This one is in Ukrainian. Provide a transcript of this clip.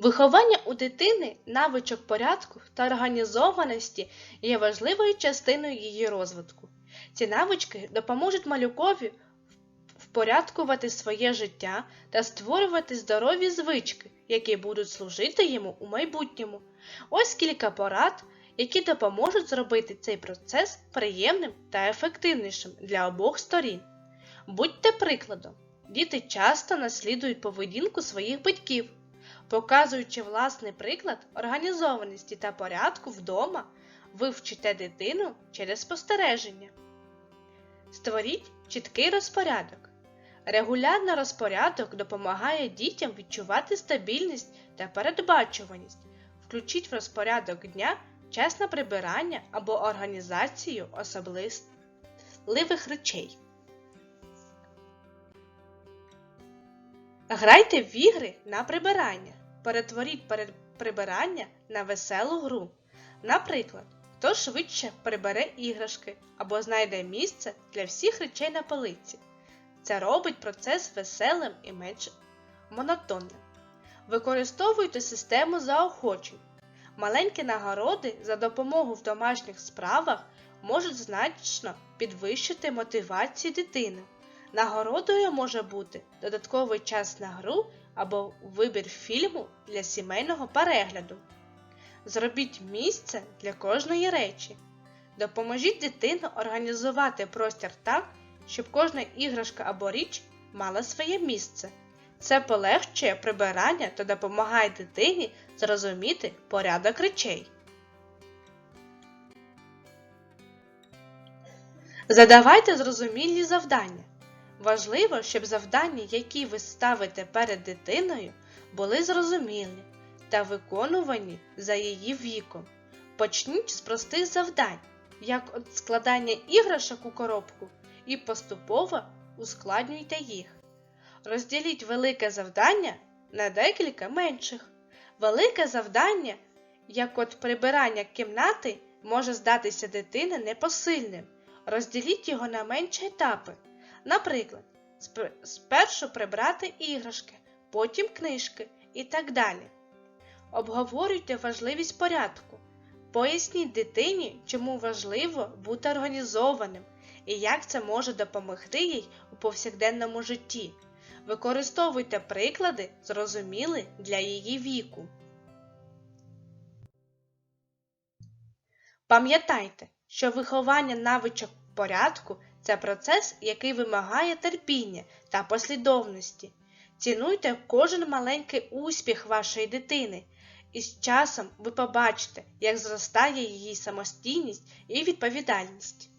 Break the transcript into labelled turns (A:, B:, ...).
A: Виховання у дитини навичок порядку та організованості є важливою частиною її розвитку. Ці навички допоможуть малюкові впорядкувати своє життя та створювати здорові звички, які будуть служити йому у майбутньому. Ось кілька порад, які допоможуть зробити цей процес приємним та ефективнішим для обох сторін. Будьте прикладом. Діти часто наслідують поведінку своїх батьків. Показуючи власний приклад організованості та порядку вдома, ви вчите дитину через спостереження. Створіть чіткий розпорядок. Регулярний розпорядок допомагає дітям відчувати стабільність та передбачуваність. Включіть в розпорядок дня час на прибирання або організацію особливих речей. Грайте в ігри на прибирання. Перетворіть прибирання на веселу гру. Наприклад, хто швидше прибере іграшки або знайде місце для всіх речей на полиці. Це робить процес веселим і менш монотонним. Використовуйте систему заохочень. Маленькі нагороди за допомогу в домашніх справах можуть значно підвищити мотивацію дитини. Нагородою може бути додатковий час на гру або вибір фільму для сімейного перегляду. Зробіть місце для кожної речі. Допоможіть дитину організувати простір так, щоб кожна іграшка або річ мала своє місце. Це полегшує прибирання та допомагає дитині зрозуміти порядок речей. Задавайте зрозумілі завдання. Важливо, щоб завдання, які ви ставите перед дитиною, були зрозумілі та виконувані за її віком. Почніть з простих завдань, як от складання іграшок у коробку, і поступово ускладнюйте їх. Розділіть велике завдання на декілька менших. Велике завдання, як от прибирання кімнати, може здатися дитини непосильним. Розділіть його на менші етапи. Наприклад, спершу прибрати іграшки, потім книжки і так далі. Обговорюйте важливість порядку. Поясніть дитині, чому важливо бути організованим і як це може допомогти їй у повсякденному житті. Використовуйте приклади, зрозумілі для її віку. Пам'ятайте, що виховання навичок порядку це процес, який вимагає терпіння та послідовності. Цінуйте кожен маленький успіх вашої дитини, і з часом ви побачите, як зростає її самостійність і відповідальність.